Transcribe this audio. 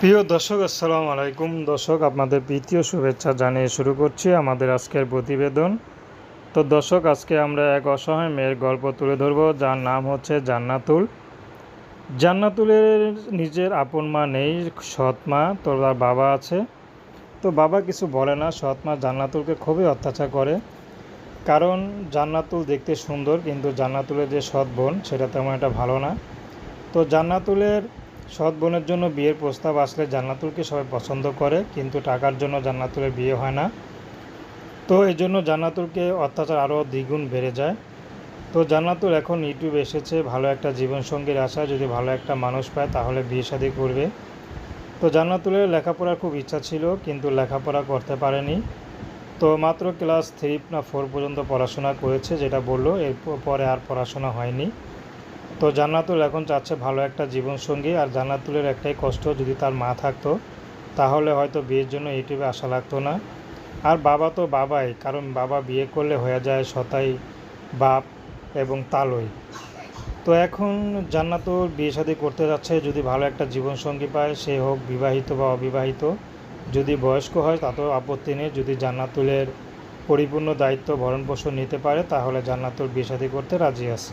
প্রিয় দর্শক, আসসালামু আলাইকুম। দর্শক, আপনাদের প্রীতীয় শুভেচ্ছা জানিয়ে শুরু করছি আমাদের আজকের প্রতিবেদন। তো দর্শক, আজকে আমরা এক অসহায় মেয়ের গল্প তুলে ধরব, যার নাম হচ্ছে জান্নাতুল। জান্নাতুলের নিজের আপন মা নেই, সৎ মা, তো তার বাবা আছে। তো বাবা কিছু বলে না, সৎ মা জান্নাতুলকে খুবই অত্যাচার করে। কারণ জান্নাতুল দেখতে সুন্দর, কিন্তু জান্নাতুলের যে সৎ বোন, সেটা তেমন একটা ভালো না। তো জান্নাতুলের সৎ বোনের জন্য বিয়ের প্রস্তাব আসলে জান্নাতুলকে সবাই পছন্দ করে, কিন্তু টাকার জন্য জান্নাতুলের বিয়ে হয় না। তো এই জন্য জান্নাতুলকে অত্যাচার আরও দ্বিগুণ বেড়ে যায়। তো জান্নাতুল এখন ইউটিউবে এসেছে, ভালো একটা জীবনসঙ্গীর আশায় যদি ভালো একটা মানুষ পায়, তাহলে বিয়ে শাদী করবে। তো জান্নাতুলের লেখাপড়ার খুব ইচ্ছা ছিল, কিন্তু লেখাপড়া করতে পারেনি। তো মাত্র ক্লাস থ্রি না ফোর পর্যন্ত পড়াশোনা করেছে, যেটা বলল এর পরে আর পড়াশোনা হয়নি। তো জান্নাতুল এখন চাচ্ছে ভালো একটা জীবনসঙ্গী, আর জান্নাতুলের একটাই কষ্ট যদি তার মা থাকতো, তাহলে হয়তো বিয়ের জন্য ইউটিউবে আসা লাগতো না। আর বাবা তো বাবাই, কারণ বাবা বিয়ে করলে হয়ে যায় সতাই, বাপ এবং তালই। তো এখন জান্নাতুল বিয়ে শাদী করতে যাচ্ছে, যদি ভালো একটা জীবনসঙ্গী পায়, সে হোক বিবাহিত বা অবিবাহিত। যদি বয়স্ক হয়, তাতেও আপত্তি নেই। যদি জান্নাতুলের পরিপূর্ণ দায়িত্ব ভরণ পোষণ নিতে পারে, তাহলে জান্নাতুল বিয়ে শাদী করতে রাজি আছে।